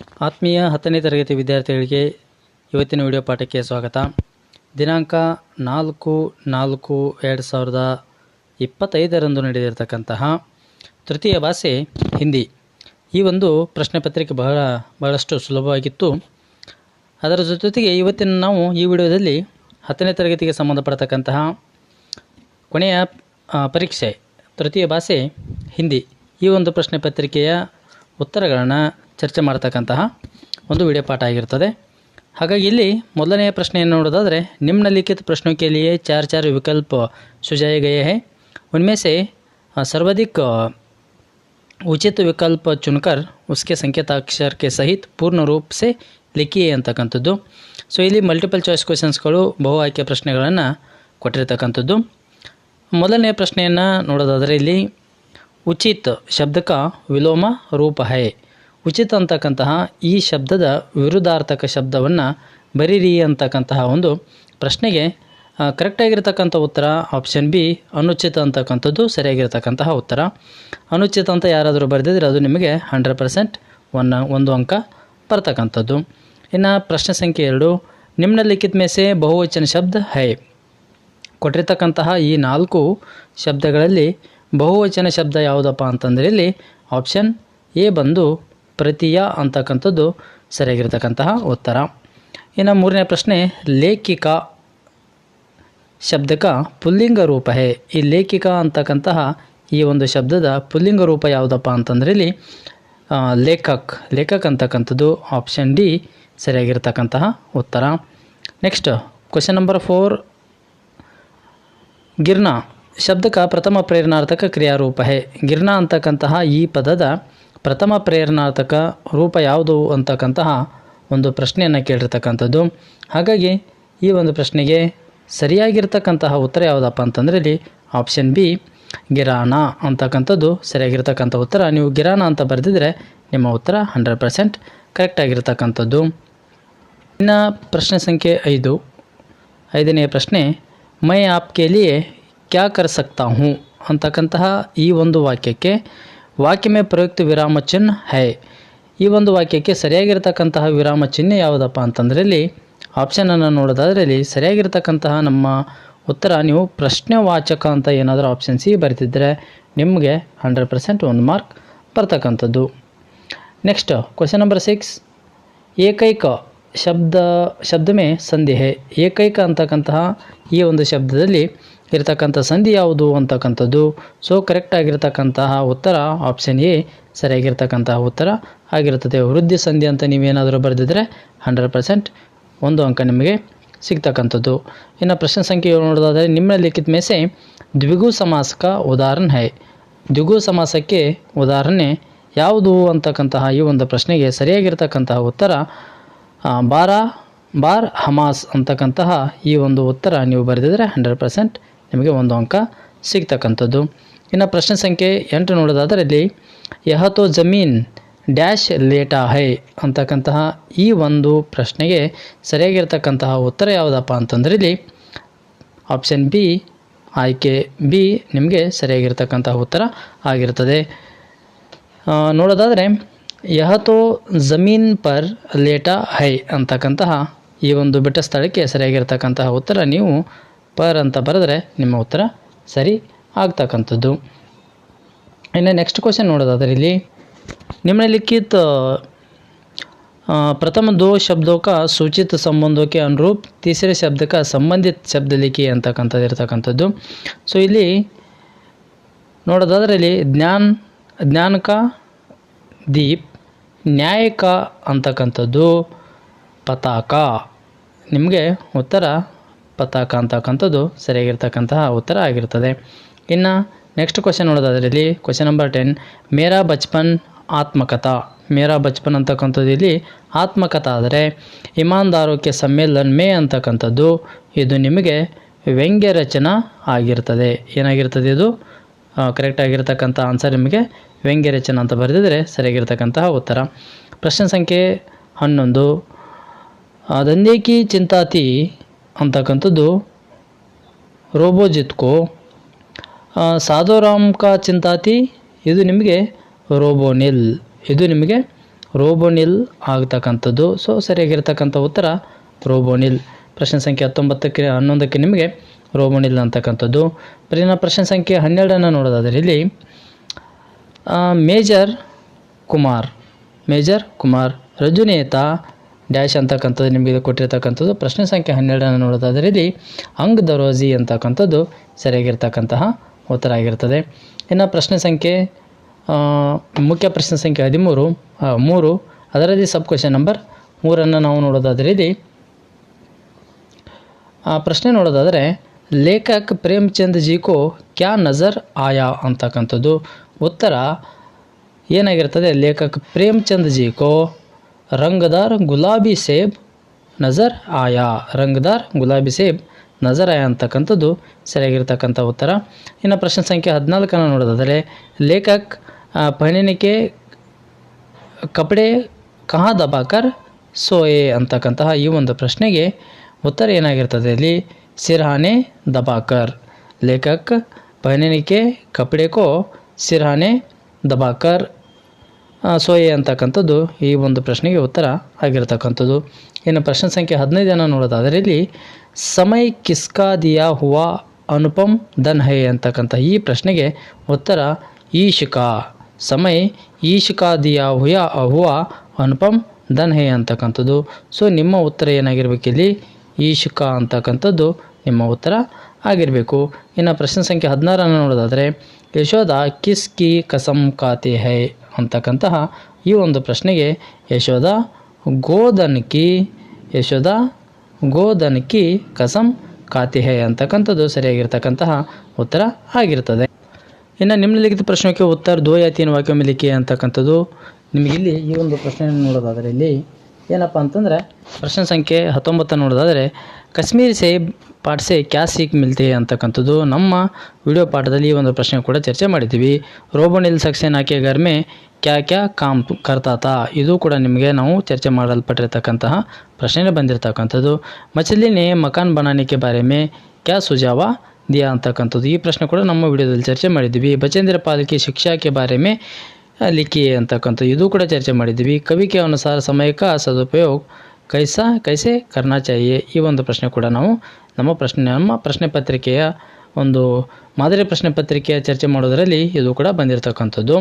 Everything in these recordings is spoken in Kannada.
ಆತ್ಮೀಯ ಹತ್ತನೇ ತರಗತಿ ವಿದ್ಯಾರ್ಥಿಗಳಿಗೆ ಇವತ್ತಿನ ವಿಡಿಯೋ ಪಾಠಕ್ಕೆ ಸ್ವಾಗತ. ದಿನಾಂಕ ನಾಲ್ಕು ನಾಲ್ಕು ಎರಡು ಸಾವಿರದ ಇಪ್ಪತ್ತೈದರಂದು ನಡೆದಿರತಕ್ಕಂತಹ ತೃತೀಯ ಭಾಷೆ ಹಿಂದಿ. ಈ ಒಂದು ಪ್ರಶ್ನೆ ಪತ್ರಿಕೆ ಬಹಳ, ಬಹಳಷ್ಟು ಸುಲಭವಾಗಿತ್ತು. ಅದರ ಜೊತೆಗೆ ಇವತ್ತಿನ ನಾವು ಈ ವಿಡಿಯೋದಲ್ಲಿ ಹತ್ತನೇ ತರಗತಿಗೆ ಸಂಬಂಧಪಡತಕ್ಕಂತಹ ಕೊನೆಯ ಪರೀಕ್ಷೆ, ತೃತೀಯ ಭಾಷೆ ಹಿಂದಿ ಈ ಒಂದು ಪ್ರಶ್ನೆ ಪತ್ರಿಕೆಯ ಉತ್ತರಗಳನ್ನು ಚರ್ಚೆ ಮಾಡ್ತಕ್ಕಂತಹ ಒಂದು ವಿಡಿಯೋ ಪಾಠ ಆಗಿರ್ತದೆ. ಹಾಗಾಗಿ ಇಲ್ಲಿ ಮೊದಲನೆಯ ಪ್ರಶ್ನೆಯನ್ನು ನೋಡೋದಾದರೆ ನಿಮ್ನಲಿಖಿತ ಪ್ರಶ್ನೋ ಕೇಲಿಯೇ ಚಾರ್ ಚಾರ್ ವಿಕಲ್ಪ ಸುಜಾಯ ಗಯೇ ಹೇ ಉನ್ಮೇಸೆ ಸರ್ವಾಧಿಕ ಉಚಿತ ವಿಕಲ್ಪ ಚುನ್ಕರ್ ಉಸ್ಕೆ ಸಂಕೇತಾಕ್ಷರಕ್ಕೆ ಸಹಿತ ಪೂರ್ಣ ರೂಪ ಸೆ ಲಿಖಿಯೇ ಅಂತಕ್ಕಂಥದ್ದು. ಸೊ ಇಲ್ಲಿ ಮಲ್ಟಿಪಲ್ ಚಾಯ್ಸ್ ಕ್ವೆಶನ್ಸ್ಗಳು ಬಹು ಆಯ್ಕೆ ಪ್ರಶ್ನೆಗಳನ್ನು ಕೊಟ್ಟಿರ್ತಕ್ಕಂಥದ್ದು. ಮೊದಲನೆಯ ಪ್ರಶ್ನೆಯನ್ನು ನೋಡೋದಾದರೆ ಇಲ್ಲಿ, ಉಚಿತ ಶಬ್ದಕ ವಿಲೋಮ ರೂಪ ಹೈ. ಉಚಿತ ಅಂತಕ್ಕಂತಹ ಈ ಶಬ್ದದ ವಿರುದ್ಧಾರ್ಥಕ ಶಬ್ದವನ್ನು ಬರೀರಿ ಅಂತಕ್ಕಂತಹ ಒಂದು ಪ್ರಶ್ನೆಗೆ ಕರೆಕ್ಟಾಗಿರ್ತಕ್ಕಂಥ ಉತ್ತರ ಆಪ್ಷನ್ ಬಿ ಅನುಚಿತ ಅಂತಕ್ಕಂಥದ್ದು ಸರಿಯಾಗಿರ್ತಕ್ಕಂತಹ ಉತ್ತರ. ಅನುಚಿತ ಅಂತ ಯಾರಾದರೂ ಬರೆದಿದ್ರೆ ಅದು ನಿಮಗೆ ಹಂಡ್ರೆಡ್ ಪರ್ಸೆಂಟ್ ಒನ್, ಒಂದು ಅಂಕ ಬರ್ತಕ್ಕಂಥದ್ದು. ಇನ್ನು ಪ್ರಶ್ನೆ ಸಂಖ್ಯೆ ಎರಡು ನಿಮ್ನಲಿಖಿತ ಮೇಸೆ ಬಹುವಚನ ಶಬ್ದ ಹೈ. ಕೊಟ್ಟಿರ್ತಕ್ಕಂತಹ ಈ ನಾಲ್ಕು ಶಬ್ದಗಳಲ್ಲಿ ಬಹುವಚನ ಶಬ್ದ ಯಾವುದಪ್ಪ ಅಂತಂದರೆ ಇಲ್ಲಿ ಆಪ್ಷನ್ ಎ ಬಂದು ಪ್ರತಿಯ ಅಂತಕ್ಕಂಥದ್ದು ಸರಿಯಾಗಿರ್ತಕ್ಕಂತಹ ಉತ್ತರ. ಇನ್ನು ಮೂರನೇ ಪ್ರಶ್ನೆ, ಲೇಖಿಕ ಶಬ್ದಕ ಪುಲ್ಲಿಂಗ ರೂಪ ಹೇ. ಈ ಲೇಖಿಕ ಅಂತಕ್ಕಂತಹ ಈ ಒಂದು ಶಬ್ದದ ಪುಲ್ಲಿಂಗ ರೂಪ ಯಾವುದಪ್ಪ ಅಂತಂದರೆ ಇಲ್ಲಿ ಲೇಖಕ್ ಲೇಖಕ್ ಅಂತಕ್ಕಂಥದ್ದು ಆಪ್ಷನ್ ಡಿ ಸರಿಯಾಗಿರ್ತಕ್ಕಂತಹ ಉತ್ತರ. ನೆಕ್ಸ್ಟ್ ಕ್ವಶನ್ ನಂಬರ್ ಫೋರ್ ಗಿರ್ನಾ, ಶಬ್ದಕ ಪ್ರಥಮ ಪ್ರೇರಣಾರ್ಥಕ ಕ್ರಿಯಾರೂಪ ಹೇ. ಗಿರ್ನಾ ಅಂತಕ್ಕಂತಹ ಈ ಪದದ ಪ್ರಥಮ ಪ್ರೇರಣಾರ್ಥಕ ರೂಪ ಯಾವುದು ಅಂತಕ್ಕಂತಹ ಒಂದು ಪ್ರಶ್ನೆಯನ್ನು ಕೇಳಿರ್ತಕ್ಕಂಥದ್ದು. ಹಾಗಾಗಿ ಈ ಒಂದು ಪ್ರಶ್ನೆಗೆ ಸರಿಯಾಗಿರ್ತಕ್ಕಂತಹ ಉತ್ತರ ಯಾವುದಪ್ಪ ಅಂತಂದರೆ ಇಲ್ಲಿ ಆಪ್ಷನ್ ಬಿ ಗಿರಾಣ ಅಂತಕ್ಕಂಥದ್ದು ಸರಿಯಾಗಿರ್ತಕ್ಕಂಥ ಉತ್ತರ. ನೀವು ಗಿರಾಣ ಅಂತ ಬರೆದಿದ್ರೆ ನಿಮ್ಮ ಉತ್ತರ ಹಂಡ್ರೆಡ್ ಪರ್ಸೆಂಟ್ ಕರೆಕ್ಟ್ ಆಗಿರ್ತಕ್ಕಂಥದ್ದು. ಇನ್ನು ಪ್ರಶ್ನೆ ಸಂಖ್ಯೆ ಐದು. ಐದನೆಯ ಪ್ರಶ್ನೆ, ಮೈ ಆಪ್ಕೆಲಿಯೇ ಕ್ಯಾ ಕರ್ ಸಕ್ತಾ ಹೂँ ಅಂತಕ್ಕಂತಹ ಈ ಒಂದು ವಾಕ್ಯಕ್ಕೆ ವಾಕ್ಯ ಮೇ ಪ್ರಯುಕ್ತ ವಿರಾಮ ಚಿಹ್ನೆ ಹೈ. ಈ ಒಂದು ವಾಕ್ಯಕ್ಕೆ ಸರಿಯಾಗಿರ್ತಕ್ಕಂತಹ ವಿರಾಮ ಚಿಹ್ನೆ ಯಾವುದಪ್ಪ ಅಂತಂದರೆ ಇಲ್ಲಿ ಆಪ್ಷನನ್ನು ನೋಡೋದಾದರೆ ಇಲ್ಲಿ ಸರಿಯಾಗಿರ್ತಕ್ಕಂತಹ ನಮ್ಮ ಉತ್ತರ, ನೀವು ಪ್ರಶ್ನೆವಾಚಕ ಅಂತ ಏನಾದರೂ ಆಪ್ಷನ್ ಸಿ ಬರೆದಿದ್ದರೆ ನಿಮಗೆ ಹಂಡ್ರೆಡ್ ಪರ್ಸೆಂಟ್ ಒಂದು ಮಾರ್ಕ್ ಬರ್ತಕ್ಕಂಥದ್ದು. ನೆಕ್ಸ್ಟ್ ಕ್ವಶನ್ ನಂಬರ್ ಸಿಕ್ಸ್ ಏಕೈಕ ಶಬ್ದ ಶಬ್ದಮೇ ಸಂದೇಹ. ಏಕೈಕ ಅಂತಕ್ಕಂತಹ ಈ ಒಂದು ಶಬ್ದದಲ್ಲಿ ಇರತಕ್ಕಂಥ ಸಂಧಿ ಯಾವುದು ಅಂತಕ್ಕಂಥದ್ದು. ಸೊ ಕರೆಕ್ಟ್ ಆಗಿರ್ತಕ್ಕಂತಹ ಉತ್ತರ ಆಪ್ಷನ್ ಎ ಸರಿಯಾಗಿರ್ತಕ್ಕಂತಹ ಉತ್ತರ ಆಗಿರುತ್ತದೆ. ವೃದ್ಧಿ ಸಂಧಿ ಅಂತ ನೀವೇನಾದರೂ ಬರೆದಿದ್ರೆ ಹಂಡ್ರೆಡ್ ಪರ್ಸೆಂಟ್ ಒಂದು ಅಂಕ ನಿಮಗೆ ಸಿಗ್ತಕ್ಕಂಥದ್ದು. ಇನ್ನು ಪ್ರಶ್ನೆ ಸಂಖ್ಯೆ ನೋಡೋದಾದರೆ, ನಿಮ್ಮ ಲಿಖಿತ ಮೇಸೆ ದ್ವಿಗು ಸಮಾಸಕ ಉದಾಹರಣೆ ಹೈ. ದ್ವಿಗು ಸಮಾಸಕ್ಕೆ ಉದಾಹರಣೆ ಯಾವುದು ಅಂತಕ್ಕಂತಹ ಈ ಒಂದು ಪ್ರಶ್ನೆಗೆ ಸರಿಯಾಗಿರ್ತಕ್ಕಂತಹ ಉತ್ತರ ಬಾರಾ ಬಾರ, ಬಾರ್ ಹಮಾಸ್ ಅಂತಕ್ಕಂತಹ ಈ ಒಂದು ಉತ್ತರ ನೀವು ಬರೆದಿದ್ರೆ ಹಂಡ್ರೆಡ್ ಪರ್ಸೆಂಟ್ ನಿಮಗೆ ಒಂದು ಅಂಕ ಸಿಗ್ತಕ್ಕಂಥದ್ದು. ಇನ್ನು ಪ್ರಶ್ನೆ ಸಂಖ್ಯೆ ಎಂಟು ನೋಡೋದಾದರೆ ಇಲ್ಲಿ ಯಹತೋ ಜಮೀನ್ ಡ್ಯಾಶ್ ಲೇಟಾ ಹೈ? ಅಂತಕ್ಕಂತಹ ಈ ಒಂದು ಪ್ರಶ್ನೆಗೆ ಸರಿಯಾಗಿರ್ತಕ್ಕಂತಹ ಉತ್ತರ ಯಾವುದಪ್ಪ ಅಂತಂದರೆ ಇಲ್ಲಿ ಆಪ್ಷನ್ ಬಿ, ಆಯ್ಕೆ ಬಿ ನಿಮಗೆ ಸರಿಯಾಗಿರ್ತಕ್ಕಂತಹ ಉತ್ತರ ಆಗಿರ್ತದೆ. ನೋಡೋದಾದರೆ, ಯಹತೋ ಜಮೀನ್ ಪರ್ ಲೇಟಾ ಹೈ? ಅಂತಕ್ಕಂತಹ ಈ ಒಂದು ಬಿಟ್ಟ ಸ್ಥಳಕ್ಕೆ ಸರಿಯಾಗಿರ್ತಕ್ಕಂತಹ ಉತ್ತರ ನೀವು ಪರ್ ಅಂತ ಬರೆದ್ರೆ ನಿಮ್ಮ ಉತ್ತರ ಸರಿ ಆಗ್ತಕ್ಕಂಥದ್ದು ಇನ್ನು ನೆಕ್ಸ್ಟ್ ಕ್ವಶನ್ ನೋಡೋದಾದರೆ ಇಲ್ಲಿ निम्नलिखित अ, प्रथम दो शब्दों का सूचित संबंधों के अनुरूप तीसरे शब्द का ಸಂಬಂಧಿತ ಶಬ್ದ ಲಿಖಿ ಅಂತಕ್ಕಂಥದ್ದು ಇರ್ತಕ್ಕಂಥದ್ದು ಸೊ ಇಲ್ಲಿ ನೋಡೋದಾದರೆ ಇಲ್ಲಿ ಜ್ಞಾನ್ ಜ್ಞಾನಕ ದೀಪ್ ನ್ಯಾಯಕ ಅಂತಕ್ಕಂಥದ್ದು ಪತಾಕ ನಿಮಗೆ ಉತ್ತರ ಪತಾಕ ಅಂತಕ್ಕಂಥದ್ದು ಸರಿಯಾಗಿರ್ತಕ್ಕಂತಹ ಉತ್ತರ ಆಗಿರ್ತದೆ ಇನ್ನು ನೆಕ್ಸ್ಟ್ ಕ್ವಶನ್ ನೋಡೋದಾದ್ರಲ್ಲಿ ಕ್ವಶನ್ ನಂಬರ್ ಟೆನ್ ಮೇರಾ ಬಚ್ಪನ್ ಆತ್ಮಕಥಾ. ಮೇರಾ ಬಚ್ಪನ್ ಅಂತಕ್ಕಂಥದ್ದು ಇಲ್ಲಿ ಆತ್ಮಕಥಾ ಆದರೆ ಇಮಾನ್ದಾರೋಕ್ಯ ಸಮ್ಮೇಳನ್ ಮೇ ಅಂತಕ್ಕಂಥದ್ದು ಇದು ನಿಮಗೆ ವ್ಯಂಗ್ಯ ರಚನಾ ಆಗಿರ್ತದೆ. ಏನಾಗಿರ್ತದೆ ಇದು? ಕರೆಕ್ಟ್ ಆಗಿರ್ತಕ್ಕಂಥ ಆನ್ಸರ್ ನಿಮಗೆ ವ್ಯಂಗ್ಯ ರಚನಾ ಅಂತ ಬರೆದಿದ್ರೆ ಸರಿಯಾಗಿರ್ತಕ್ಕಂತಹ ಉತ್ತರ. ಪ್ರಶ್ನೆ ಸಂಖ್ಯೆ ಹನ್ನೊಂದು. ದಂದೇಕಿ ಚಿಂತಾತಿ ಅಂತಕ್ಕಂಥದ್ದು ರೋಬೋಜಿತ್ಕೋ. ಆ, ಸಾಧುರಾಮ್ ಕಾ ಚಿಂತಾತಿ ಇದು ನಿಮಗೆ ರೋಬೋನಿಲ್. ಇದು ನಿಮಗೆ ರೋಬೋನಿಲ್ ಆಗ್ತಕ್ಕಂಥದ್ದು. ಸೊ ಸರಿಯಾಗಿರ್ತಕ್ಕಂಥ ಉತ್ತರ ರೋಬೋನಿಲ್. ಪ್ರಶ್ನೆ ಸಂಖ್ಯೆ ಹತ್ತೊಂಬತ್ತಕ್ಕೆ ಹನ್ನೊಂದಕ್ಕೆ ನಿಮಗೆ ರೋಬೋನಿಲ್ ಅಂತಕ್ಕಂಥದ್ದು. ಪ್ರಿನ ಪ್ರಶ್ನೆ ಸಂಖ್ಯೆ ಹನ್ನೆರಡನ್ನು ನೋಡೋದಾದರೆ ಇಲ್ಲಿ ಮೇಜರ್ ಕುಮಾರ್. ಮೇಜರ್ ಕುಮಾರ್ ರಜುನೇತ ಡ್ಯಾಶ್ ಅಂತಕ್ಕಂಥದ್ದು ನಿಮಗೆ ಕೊಟ್ಟಿರ್ತಕ್ಕಂಥದ್ದು. ಪ್ರಶ್ನೆ ಸಂಖ್ಯೆ ಹನ್ನೆರಡನ್ನು ನೋಡೋದಾದರೆ ಇಲ್ಲಿ ಅಂಗ್ ದರೋಜಿ ಅಂತಕ್ಕಂಥದ್ದು ಸರಿಯಾಗಿರ್ತಕ್ಕಂತಹ ಉತ್ತರ ಆಗಿರ್ತದೆ. ಇನ್ನು ಪ್ರಶ್ನೆ ಸಂಖ್ಯೆ ಮುಖ್ಯ ಪ್ರಶ್ನೆ ಸಂಖ್ಯೆ ಹದಿಮೂರು. ಮೂರು. ಅದರಲ್ಲಿ ಸಬ್ ಕ್ವೆಶನ್ ನಂಬರ್ ಮೂರನ್ನು ನಾವು ನೋಡೋದಾದರೆ ಇಲ್ಲಿ ಪ್ರಶ್ನೆ ನೋಡೋದಾದರೆ ಲೇಖಕ್ ಪ್ರೇಮ್ಚಂದ್ ಜಿ ಕೋ ಕ್ಯಾ ನಜರ್ ಆಯಾ ಅಂತಕ್ಕಂಥದ್ದು. ಉತ್ತರ ಏನಾಗಿರ್ತದೆ? ಲೇಖಕ್ ಪ್ರೇಮ್ಚಂದ್ ಜಿ ಕೋ ರಂಗದಾರ್ ಗುಲಾಬಿ ಸೇಬ್ ನಜರ್ ಆಯಾ ರಂಗದಾರ್ ಗುಲಾಬಿ ಸೇಬ್ ನಜರ್ ಆಯಾ ಅಂತಕ್ಕಂಥದ್ದು ಸರಿಯಾಗಿರ್ತಕ್ಕಂಥ ಉತ್ತರ ಇನ್ನು ಪ್ರಶ್ನೆ ಸಂಖ್ಯೆ ಹದಿನಾಲ್ಕನ್ನು ನೋಡೋದಾದರೆ ಲೇಖಕ್ ಆ, ಪಹಣಿನಿಕೆ ಕಪಡೆ ಕಹಾ ದಬಾಕರ್ ಸೋಯೆ ಅಂತಕ್ಕಂತಹ ಈ ಒಂದು ಪ್ರಶ್ನೆಗೆ ಉತ್ತರ ಏನಾಗಿರ್ತದೆ ಇಲ್ಲಿ ಸಿರ್ಹಾನೆ ದಬಾಕರ್ ಲೇಖಕ್ ಪಹನನೆ के कपड़े को सिरहाने दबाकर ಆ, ಸೋಯೆ ಅಂತಕ್ಕಂಥದ್ದು ಈ ಒಂದು ಪ್ರಶ್ನೆಗೆ ಉತ್ತರ ಆಗಿರತಕ್ಕಂಥದ್ದು. ಇನ್ನು ಪ್ರಶ್ನೆ ಸಂಖ್ಯೆ ಹದಿನೈದನ್ನು ನೋಡೋದಾದರೆ ಇಲ್ಲಿ ಸಮಯ ಕಿಸ್ಕಾದಿಯಾ ಹುವಾ ಅನುಪಮ್ ದನ್ ಹೈ ಅಂತಕ್ಕಂಥ ಈ ಪ್ರಶ್ನೆಗೆ ಉತ್ತರ ಈಶಿಕಾ. ಸಮಯ ಈಶಿಕಾದಿಯಾ ಹುಯಾ ಹುವಾ ಅನುಪಮ್ ದನ್ ಹೈ ಅಂತಕ್ಕಂಥದ್ದು. ಸೊ, ನಿಮ್ಮ ಉತ್ತರ ಏನಾಗಿರಬೇಕು ಇಲ್ಲಿ? ಈಶಿಕಾ ಅಂತಕ್ಕಂಥದ್ದು ನಿಮ್ಮ ಉತ್ತರ ಆಗಿರಬೇಕು. ಇನ್ನು ಪ್ರಶ್ನೆ ಸಂಖ್ಯೆ ಹದಿನಾರನ್ನು ನೋಡೋದಾದರೆ, ಯಶೋಧ ಕಿಸ್ ಕಿ ಕಸಂ ಕಾತಿ ಹೈ. ಅಂತಕ್ಕಂತಹ ಈ ಒಂದು ಪ್ರಶ್ನೆಗೆ ಯಶೋದ ಗೋಧನಕಿ ಯಶೋದ ಗೋಧನಕಿ ಕಸಂ ಕಾತಿಹೆ ಅಂತಕ್ಕಂಥದ್ದು ಸರಿಯಾಗಿರ್ತಕ್ಕಂತಹ ಉತ್ತರ ಆಗಿರ್ತದೆ. ಇನ್ನು ನಿಮ್ನಲಿಖಿತ ಪ್ರಶ್ನೆಗೆ ಉತ್ತರ ದ್ವಯಾತೀನ ವಾಕ್ಯ ಮಿಲಿಕೆ ಅಂತಕ್ಕಂಥದ್ದು. ನಿಮಗಿಲ್ಲಿ ಈ ಒಂದು ಪ್ರಶ್ನೆ ನೋಡೋದಾದರೆ ಇಲ್ಲಿ ಏನಪ್ಪ ಅಂತಂದರೆ ಪ್ರಶ್ನೆ ಸಂಖ್ಯೆ ಹತ್ತೊಂಬತ್ತ ನೋಡೋದಾದರೆ, ಕಾಶ್ಮೀರಿ ಸೇ ಪಾಠಸೆ ಕ್ಯಾ ಸೀಕ್ ಮಿಲ್ತೆ? ಅಂತಕ್ಕಂಥದ್ದು. ನಮ್ಮ ವಿಡಿಯೋ ಪಾಠದಲ್ಲಿ ಈ ಒಂದು ಪ್ರಶ್ನೆ ಕೂಡ ಚರ್ಚೆ ಮಾಡಿದ್ದೀವಿ. ರೋಬೋನಿಲ್ ಸಕ್ಸೇನ್ ಆಕೆ ಗರ್ಮೆ ಕ್ಯಾ ಕ್ಯಾ ಕಾಂಪ್ ಕರ್ತಾತ? ಇದು ಕೂಡ ನಿಮಗೆ ನಾವು ಚರ್ಚೆ ಮಾಡಲ್ಪಟ್ಟಿರ್ತಕ್ಕಂತಹ ಪ್ರಶ್ನೆ ಬಂದಿರತಕ್ಕಂಥದ್ದು. ಮಚಲಿನೇ, ಮಕಾನ್ ಬನಾನಿಕೆ ಬಾರೆ ಮೇ ಕ್ಯಾ ಸುಜಾವ ದಿಯಾ ಅಂತಕ್ಕಂಥದ್ದು. ಈ ಪ್ರಶ್ನೆ ಕೂಡ ನಮ್ಮ ವಿಡಿಯೋದಲ್ಲಿ ಚರ್ಚೆ ಮಾಡಿದ್ದೀವಿ ಬಚೇಂದ್ರ ಪಾಲಿಕೆ ಶಿಕ್ಷಾಕ್ಕೆ ಬಾರೆ ಮೇ ಲಿಖಿ ಅಂತಕ್ಕಂಥದ್ದು. ಇದು ಕೂಡ ಚರ್ಚೆ ಮಾಡಿದ್ದೀವಿ ಕವಿಕೆ ಅನುಸಾರ ಸಮಯಕ್ಕೆ ಸದುಪಯೋಗ ಕೈಸಾ, ಕೈಸೆ ಕರ್ನಾ ಚಾಹಿಯೆ ಈ ಒಂದು ಪ್ರಶ್ನೆ ಕೂಡ ನಾವು ನಮ್ಮ ಪ್ರಶ್ನೆ ನಮ್ಮ ಪ್ರಶ್ನೆ ಪತ್ರಿಕೆಯ ಒಂದು ಮಾದರಿ ಪ್ರಶ್ನೆ ಪತ್ರಿಕೆಯ ಚರ್ಚೆ ಮಾಡೋದರಲ್ಲಿ ಇದು ಕೂಡ ಬಂದಿರತಕ್ಕಂಥದ್ದು.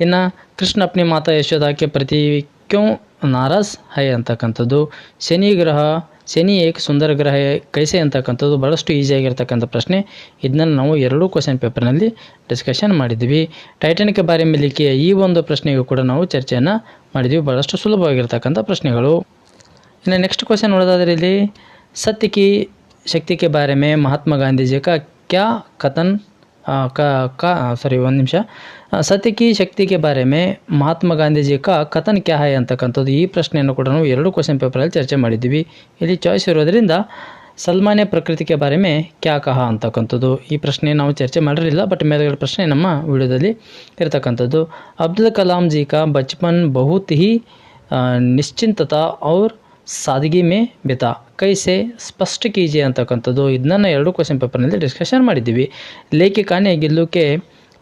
ಇನ್ನು ಕೃಷ್ಣ ಅಪ್ನಿ ಮಾತಾ ಯಶೋದಾಕೆ ಪ್ರತಿ ಕ್ಯೂ ನಾರಾಸ್ ಹೈ ಅಂತಕ್ಕಂಥದ್ದು. ಶನಿ ಗ್ರಹ, ಶನಿ ಏಕ್ ಸುಂದರ ಗ್ರಹ ಕೈಸೆ ಅಂತಕ್ಕಂಥದ್ದು ಭಾಳಷ್ಟು ಈಸಿಯಾಗಿರ್ತಕ್ಕಂಥ ಪ್ರಶ್ನೆ. ಇದನ್ನ ನಾವು ಎರಡೂ ಕ್ವಶನ್ ಪೇಪರ್ನಲ್ಲಿ ಡಿಸ್ಕಷನ್ ಮಾಡಿದ್ವಿ. ಟೈಟಾನಿಕ್ ಬಾರಿ ಮಿಲಿಕೆಯ ಈ ಒಂದು ಪ್ರಶ್ನೆಗೂ ಕೂಡ ನಾವು ಚರ್ಚೆಯನ್ನು ಮಾಡಿದ್ವಿ. ಭಾಳಷ್ಟು ಸುಲಭವಾಗಿರ್ತಕ್ಕಂಥ ಪ್ರಶ್ನೆಗಳು. ಇನ್ನು ನೆಕ್ಸ್ಟ್ ಕ್ವಶನ್ ನೋಡೋದಾದ್ರೆ ಇಲ್ಲಿ ಸತ್ಯಕಿ ಶಕ್ತಿಕೆ ಬಾರೆ ಮೇ ಮಹಾತ್ಮ ಗಾಂಧೀಜಿಯ क्या कथन आ, का का ಸಾರಿ ಒಂದು ನಿಮಿಷ ಆ, ಸತ್ಯ ಕಿ ಶಕ್ತಿ ಕೆ ಬಾರೆ ಮೇ ಮಹಾತ್ಮ ಗಾಂಧೀಜಿ ಕಾ ಕಥನ್ ಕ್ಯಾ ಹೈ ಅಂತಕ್ಕಂಥದ್ದು ಈ ಪ್ರಶ್ನೆಯನ್ನು ಕೂಡ ನಾವು ಎರಡು ಕ್ವಶನ್ ಪೇಪರಲ್ಲಿ ಚರ್ಚೆ ಮಾಡಿದ್ದೀವಿ ಇಲ್ಲಿ ಚಾಯ್ಸ್ ಇರೋದ್ರಿಂದ ಸಲ್ಮಾನ್ಯ ಪ್ರಕೃತಿ ಕೆ ಬಾರೆ ಮೇ ಕ್ಯಾ ಕಹ ಅಂತಕ್ಕಂಥದ್ದು ಈ ಪ್ರಶ್ನೆ ನಾವು ಚರ್ಚೆ ಮಾಡಿರಲಿಲ್ಲ ಬಟ್ ಮೇಲ್ಗಡೆ ಪ್ರಶ್ನೆ ನಮ್ಮ ವಿಡಿಯೋದಲ್ಲಿ ಇರತಕ್ಕಂಥದ್ದು ಅಬ್ದುಲ್ ಕಲಾಂ ಜಿ ಕಾ ಬಚ್ಪನ್ ಬಹುತ್ ಹಿ ಆ, ನಿಶ್ಚಿಂತತಾ ಔರ್ ಸಾದಿಗೆ ಮೇ ಬೆತ. ಕೈಸೆ ಸ್ಪಷ್ಟ ಕೀಜೆ ಅಂತಕ್ಕಂಥದ್ದು. ಇದನ್ನ ಎರಡು ಕ್ವಶನ್ ಪೇಪರ್ನಲ್ಲಿ ಡಿಸ್ಕಷನ್ ಮಾಡಿದ್ದೀವಿ. ಲೇಖಿಕಾನೆ ಗಿಲ್ಲುಕೆ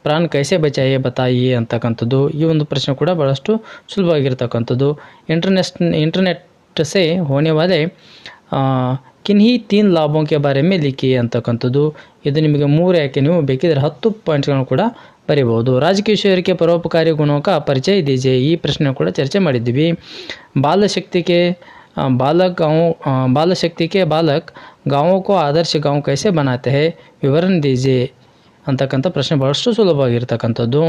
ಪ್ರಾಣ್ ಕೈಸೆ ಬಚಾಯೇ ಬತಾಯಿ ಅಂತಕ್ಕಂಥದ್ದು. ಈ ಒಂದು ಪ್ರಶ್ನೆ ಕೂಡ ಭಾಳಷ್ಟು ಸುಲಭವಾಗಿರ್ತಕ್ಕಂಥದ್ದು. ಇಂಟರ್ನೆಸ್ ಇಂಟರ್ನೆಟ್ ಸೆ ಹೋನೆವಾದೆ ಕಿನ್ಹಿ ತೀನ್ ಲಾಭೋಂಕೆ ಬಾರೆ ಮೇಲೆ ಲಿಖಿ ಅಂತಕ್ಕಂಥದ್ದು. ಇದು ನಿಮಗೆ ಮೂರು ಯಾಕೆ ನೀವು ಬೇಕಿದ್ರೆ ಹತ್ತು ಪಾಯಿಂಟ್ಗಳನ್ನು ಕೂಡ ಬರೀಬಹುದು. ರಾಜಕೀಯ ಶೇರಿಕೆ ಪರೋಪಕಾರಿ ಗುಣಕ ಪರಿಚಯ ಇದೀಜೆ ಈ ಪ್ರಶ್ನೆ ಕೂಡ ಚರ್ಚೆ ಮಾಡಿದ್ದೀವಿ. ಬಾಲಶಕ್ತಿಗೆ बालक गाँव अ, बालशक्ति के बालक गाँवों को आदर्श गाँव कैसे बनाते हैं विवरण दीजिए ಅಂತಕ್ಕಂಥ ಪ್ರಶ್ನೆ ಭಾಳಷ್ಟು ಸುಲಭವಾಗಿರ್ತಕ್ಕಂಥದ್ದು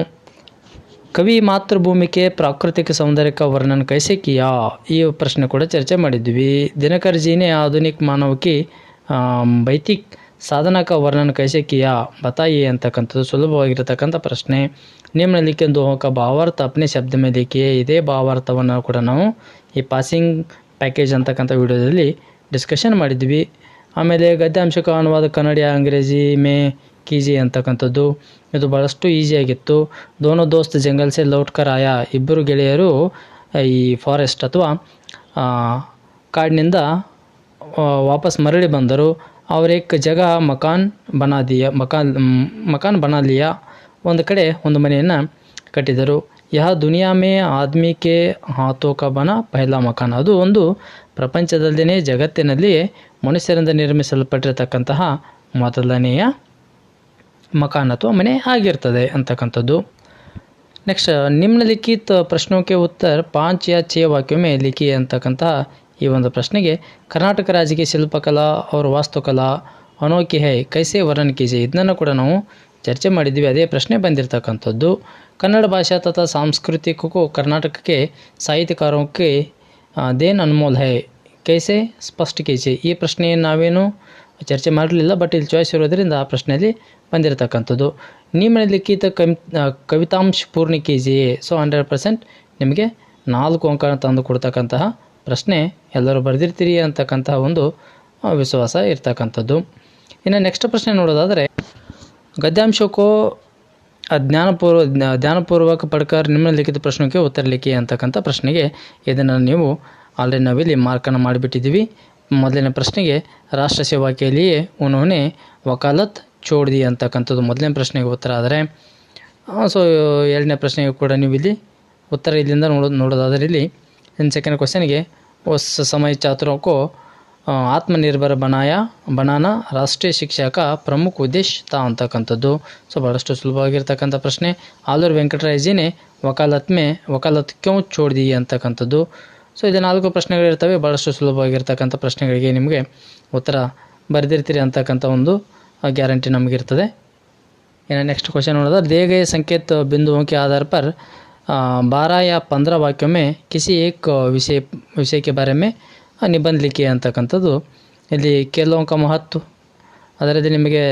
ಕವಿ ಮಾತೃಭೂಮಿಕೆ ಪ್ರಾಕೃತಿಕ ಸೌಂದರ್ಯಕ ವರ್ಣನ್ ಕೈಸೆ ಕಿಯಾ ಈ ಪ್ರಶ್ನೆ ಕೂಡ ಚರ್ಚೆ ಮಾಡಿದ್ವಿ ದಿನಕರ್ ಜೀನೆ ಆಧುನಿಕ ಮಾನವ ಕಿ ಬೈತಿಕ್ ಸಾಧನಕ ವರ್ಣನ್ ಕೈಸೆ ಕಿಯಾ ಬತಾಯಿ ಅಂತಕ್ಕಂಥದ್ದು ಸುಲಭವಾಗಿರತಕ್ಕಂಥ ಪ್ರಶ್ನೆ ನಿಮ್ಮನಲ್ಲಿಕೆ ದೋಹಕ ಭಾವಾರ್ಥ ಅಪ್ನೆ ಶಬ್ದ ಮೇಲೆ ಲಿಖಿಯೇ ಇದೇ ಭಾವಾರ್ಥವನ್ನು ಕೂಡ ನಾವು ಈ ಪಾಸಿಂಗ್ ಪ್ಯಾಕೇಜ್ ಅಂತಕ್ಕಂಥ ವಿಡಿಯೋದಲ್ಲಿ ಡಿಸ್ಕಷನ್ ಮಾಡಿದ್ವಿ. ಆಮೇಲೆ ಗದ್ಯಾಂಶಕ ಅನುವಾದ ಕನ್ನಡ ಅಂಗ್ರೇಜಿ, ಮೇ, ಕೀಜಿ ಅಂತಕ್ಕಂಥದ್ದು. ಇದು ಭಾಳಷ್ಟು ಈಸಿಯಾಗಿತ್ತು ದೋನೋ ದೋಸ್ತ್, ಜಂಗಲ್ ಸೆ ಲೌಟ್ಕರ್ ಆಯಾ ಇಬ್ಬರು ಗೆಳೆಯರು ಈ ಫಾರೆಸ್ಟ್ ಅಥವಾ ಕಾಡಿನಿಂದ ವಾಪಸ್ ಮರಳಿ ಬಂದರು. ಅವ್ರ ಏಕ್ ಜಗ ಮಕಾನ್ ಬನಾದಿಯ, ಮಕಾನ್ ಮಕಾನ್ ಬನಾಲಿಯ ಒಂದು ಕಡೆ ಒಂದು ಮನೆಯನ್ನು ಕಟ್ಟಿದರು. ಯಹ ದುನಿಯಾ ಮೇ ಆದ್ಮಿಕೆ ಹಾತೋ ಬನ ಪಹಲ ಮಕಾನ್. ಅದು ಒಂದು ಪ್ರಪಂಚದಲ್ಲೇ ಜಗತ್ತಿನಲ್ಲಿ ಮನುಷ್ಯರಿಂದ ನಿರ್ಮಿಸಲ್ಪಟ್ಟಿರತಕ್ಕಂತಹ ಮೊದಲನೆಯ ಮಕಾನ್ ಅಥವಾ ಮನೆ ಆಗಿರ್ತದೆ ಅಂತಕ್ಕಂಥದ್ದು. ನೆಕ್ಸ್ಟ್ ನಿಮ್ನಲಿಖಿತ ಪ್ರಶ್ನೋಕ್ಕೆ ಉತ್ತರ ಪಾಂಚ್ ಯಾ ಛೇ ವಾಕ್ಯೊಮ್ಮೆ ಲಿಖಿ ಅಂತಕ್ಕಂತಹ ಈ ಒಂದು ಪ್ರಶ್ನೆಗೆ, ಕರ್ನಾಟಕ ರಾಜಕೀಯ ಶಿಲ್ಪಕಲಾ, ಅವ್ರ ವಾಸ್ತುಕಲಾ, ಅನೋಕಿ ಹೈ, ಕೈಸೆ ವರ್ಣನ್ ಕೀಜೆ ಇದನ್ನು ಕೂಡ ನಾವು ಚರ್ಚೆ ಮಾಡಿದ್ವಿ. ಅದೇ ಪ್ರಶ್ನೆ ಬಂದಿರತಕ್ಕಂಥದ್ದು, ಕನ್ನಡ ಭಾಷಾ ತಥಾ ಸಾಂಸ್ಕೃತಿಕಕ್ಕೂ ಕರ್ನಾಟಕಕ್ಕೆ ಸಾಹಿತ್ಯಕಾರಕ್ಕೆ ಅದೇನು ದೇನ್ ಅನ್ಮೋಲ್ ಹೈ? ಕೈಸೆ? ಸ್ಪಷ್ಟ ಕೈಸೆ? ಈ ಪ್ರಶ್ನೆಯನ್ನು ನಾವೇನು ಚರ್ಚೆ ಮಾಡಲಿಲ್ಲ ಬಟ್ ಇಲ್ಲಿ ಚಾಯ್ಸ್ ಇರೋದ್ರಿಂದ ಆ ಪ್ರಶ್ನೆಯಲ್ಲಿ ಬಂದಿರತಕ್ಕಂಥದ್ದು. ನಿಮ್ಮ ಲಿಖಿತ ಕವಿ ಕವಿತಾಂಶ ಪೂರ್ಣ ಕೆ ಜಿ ಎ ಸೊ ಹಂಡ್ರೆಡ್ ಪರ್ಸೆಂಟ್ ನಿಮಗೆ ನಾಲ್ಕು ಅಂಕ ತಂದು ಕೊಡ್ತಕ್ಕಂತಹ ಪ್ರಶ್ನೆ ಎಲ್ಲರೂ ಬರೆದಿರ್ತೀರಿ ಅಂತಕ್ಕಂತಹ ಒಂದು ವಿಶ್ವಾಸ ಇರ್ತಕ್ಕಂಥದ್ದು. ಇನ್ನು ನೆಕ್ಸ್ಟ್ ಪ್ರಶ್ನೆ ನೋಡೋದಾದರೆ गद्यांशों को ಜ್ಞಾನಪೂರ್ವ ಜ್ಞಾ- ಧ್ಯಾನಪೂರ್ವಕ ಪಡ್ಕರ್ ನಿಮ್ನಲಿಖಿತ ಪ್ರಶ್ನೆಗೆ ಉತ್ತರ ಲಿಖಿ ಅಂತಕ್ಕಂಥ ಪ್ರಶ್ನೆಗೆ ಇದನ್ನು ನೀವು ಆಲ್ರೆಡಿ ನಾವಿಲ್ಲಿ ಮಾರ್ಕನ್ನು ಮಾಡಿಬಿಟ್ಟಿದ್ದೀವಿ ಮೊದಲನೇ ಪ್ರಶ್ನೆಗೆ ರಾಷ್ಟ್ರ ಸೇವಾ ಕೇಲಿಯೇ ಉನ್ಹೋನೆ ವಕಾಲತ್ ಚೋಡ್ದಿ ಅಂತಕ್ಕಂಥದ್ದು ಮೊದಲನೇ ಪ್ರಶ್ನೆಗೆ ಉತ್ತರ ಆದರೆ ಸೊ ಎರಡನೇ ಪ್ರಶ್ನೆಗೆ ಕೂಡ ನೀವು ಇಲ್ಲಿ ಉತ್ತರ ಇಲ್ಲಿಂದ ನೋಡೋದು ನೋಡೋದಾದರೆ ಇಲ್ಲಿ ಇನ್ನು ಸೆಕೆಂಡ್ ಕ್ವಶನ್ಗೆ ಉಸ್ ಸಮಯ ಚಾತುರೋं ಆ, ಆತ್ಮನಿರ್ಭರ ಬನಾಯ ಬನಾನ ರಾಷ್ಟ್ರೀಯ ಶಿಕ್ಷಕ ಪ್ರಮುಖ ಉದ್ದೇಶ ತಾ ಅಂತಕ್ಕಂಥದ್ದು ಸೊ ಭಾಳಷ್ಟು ಸುಲಭವಾಗಿರ್ತಕ್ಕಂಥ ಪ್ರಶ್ನೆ ಆಲೂರು ವೆಂಕಟರಾಯಜಿನೇ ವಕಾಲತ್ ಮೇ ವಕಾಲತ್ ಕ್ಯೂ ಚೋಡ್ದಿ ಅಂತಕ್ಕಂಥದ್ದು ಸೊ ಇದು ನಾಲ್ಕು ಪ್ರಶ್ನೆಗಳಿರ್ತವೆ ಭಾಳಷ್ಟು ಸುಲಭವಾಗಿರ್ತಕ್ಕಂಥ ಪ್ರಶ್ನೆಗಳಿಗೆ ನಿಮಗೆ ಉತ್ತರ ಬರೆದಿರ್ತೀರಿ ಅಂತಕ್ಕಂಥ ಒಂದು ಗ್ಯಾರಂಟಿ ನಮಗಿರ್ತದೆ ಇನ್ನು ನೆಕ್ಸ್ಟ್ क्वेश्चन ನೋಡೋದಾದ್ರೆ दिए गए संकेत बिंदुओं के आधार पर बारह या पंद्रह वाक्यों में किसी एक विषय विषय के बारे में ಆ, ನಿಬಂಧ ಲಿಖಿ ಅಂತಕ್ಕಂಥದ್ದು. ಇಲ್ಲಿ ಕೇಳುವಂಕ ಹತ್ತು. ಅದರಲ್ಲಿ ನಿಮಗೆ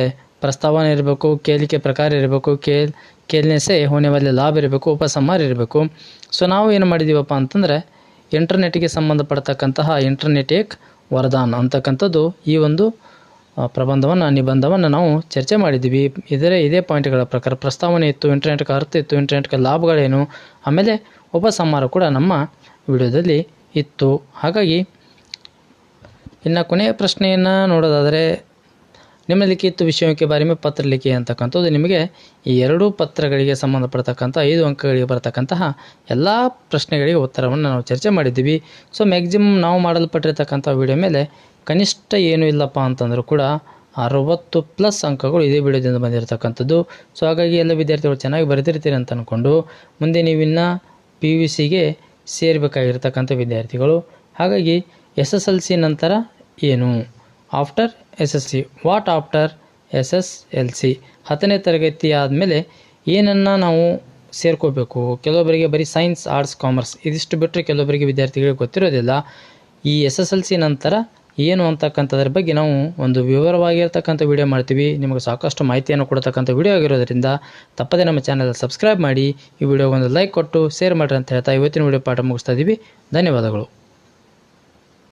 ಪ್ರಸ್ತಾವನೆ ಇರಬೇಕು ಕೇಳಿಕೆ ಪ್ರಕಾರ ಇರಬೇಕು ಕೇಲ್ ಕೇಲ್ನೆಸೆ ಸೆ ಹೋನೆ ವಾಲೆ ಲಾಭ ಇರಬೇಕು ಉಪಸಂಹಾರ ಇರಬೇಕು. ಸೊ ನಾವು ಏನು ಮಾಡಿದ್ದೀವಪ್ಪ ಅಂತಂದರೆ ಇಂಟರ್ನೆಟ್ಗೆ ಸಂಬಂಧಪಡ್ತಕ್ಕಂತಹ ಇಂಟರ್ನೆಟ್ ಏಕ್ ವರದಾನ್ ಅಂತಕ್ಕಂಥದ್ದು ಈ ಒಂದು ಪ್ರಬಂಧವನ್ನು ನಿಬಂಧವನ್ನು ನಾವು ಚರ್ಚೆ ಮಾಡಿದ್ದೀವಿ ಇದರ ಇದೇ ಪಾಯಿಂಟ್ಗಳ ಪ್ರಕಾರ ಪ್ರಸ್ತಾವನೆ ಇತ್ತು ಇಂಟರ್ನೆಟ್ಗೆ ಅರ್ಥ ಇತ್ತು ಇಂಟರ್ನೆಟ್ಗೆ ಲಾಭಗಳೇನು ಆಮೇಲೆ ಉಪಸಂಹಾರ ಕೂಡ ನಮ್ಮ ವಿಡಿಯೋದಲ್ಲಿ ಇತ್ತು. ಹಾಗಾಗಿ ಇನ್ನು ಕೊನೆಯ ಪ್ರಶ್ನೆಯನ್ನು ನೋಡೋದಾದರೆ ನಿಮ್ಮ ಲಿಖಿತ ವಿಷಯಕ್ಕೆ ಬಾರಿ ಮೇಲೆ ಪತ್ರ ಲಿಖಿ ಅಂತಕ್ಕಂಥದ್ದು ನಿಮಗೆ ಈ ಎರಡೂ ಪತ್ರಗಳಿಗೆ ಸಂಬಂಧಪಡ್ತಕ್ಕಂಥ ಐದು ಅಂಕಗಳಿಗೆ ಬರತಕ್ಕಂತಹ ಎಲ್ಲ ಪ್ರಶ್ನೆಗಳಿಗೆ ಉತ್ತರವನ್ನು ನಾವು ಚರ್ಚೆ ಮಾಡಿದ್ದೀವಿ. ಸೊ ಮ್ಯಾಕ್ಸಿಮಮ್ ನಾವು ಮಾಡಲ್ಪಟ್ಟಿರ್ತಕ್ಕಂಥ ವಿಡಿಯೋ ಮೇಲೆ ಕನಿಷ್ಠ ಏನೂ ಇಲ್ಲಪ್ಪ ಅಂತಂದರೂ ಕೂಡ ಅರವತ್ತು ಪ್ಲಸ್ ಅಂಕಗಳು ಇದೇ ವಿಡಿಯೋದಿಂದ ಬಂದಿರತಕ್ಕಂಥದ್ದು. ಸೊ ಹಾಗಾಗಿ ಎಲ್ಲ ವಿದ್ಯಾರ್ಥಿಗಳು ಚೆನ್ನಾಗಿ ಬರೆದಿರ್ತೀರಿ ಅಂತ ಅಂದ್ಕೊಂಡು ಮುಂದೆ ನೀವಿನ್ನು ಪಿ ಯು ಸಿಗೆ ಸೇರಬೇಕಾಗಿರ್ತಕ್ಕಂಥ ವಿದ್ಯಾರ್ಥಿಗಳು. ಹಾಗಾಗಿ ಎಸ್ ಎಸ್ ಎಲ್ ಸಿ ನಂತರ ಏನು? After S S C. What after S S L C? ಹತ್ತನೇ ತರಗತಿ ಆದಮೇಲೆ ಏನನ್ನು ನಾವು ಸೇರ್ಕೋಬೇಕು? ಕೆಲವೊಬ್ಬರಿಗೆ ಬರೀ ಸೈನ್ಸ್, ಆರ್ಟ್ಸ್, ಕಾಮರ್ಸ್ ಇದಿಷ್ಟು ಬಿಟ್ಟರೆ ಕೆಲವೊಬ್ಬರಿಗೆ ವಿದ್ಯಾರ್ಥಿಗಳಿಗೆ ಗೊತ್ತಿರೋದಿಲ್ಲ. ಈ ಎಸ್ ಎಸ್ ಎಲ್ ಸಿ ನಂತರ ಏನು ಅಂತಕ್ಕಂಥದ್ರ ಬಗ್ಗೆ ನಾವು ಒಂದು ವಿವರವಾಗಿರ್ತಕ್ಕಂಥ ವಿಡಿಯೋ ಮಾಡ್ತೀವಿ. ನಿಮಗೆ ಸಾಕಷ್ಟು ಮಾಹಿತಿಯನ್ನು ಕೊಡತಕ್ಕಂಥ ವಿಡಿಯೋ ಆಗಿರೋದ್ರಿಂದ ತಪ್ಪದೆ ನಮ್ಮ ಚಾನಲ್ ಸಬ್ಸ್ಕ್ರೈಬ್ ಮಾಡಿ. ಈ ವಿಡಿಯೋಗೊಂದು ಲೈಕ್ ಕೊಟ್ಟು ಶೇರ್ ಮಾಡಿರಿ ಅಂತ ಹೇಳ್ತಾ ಇವತ್ತಿನ ವಿಡಿಯೋ ಪಾಠ ಮುಗಿಸ್ತಾ ಇದ್ದೀವಿ ಧನ್ಯವಾದಗಳು.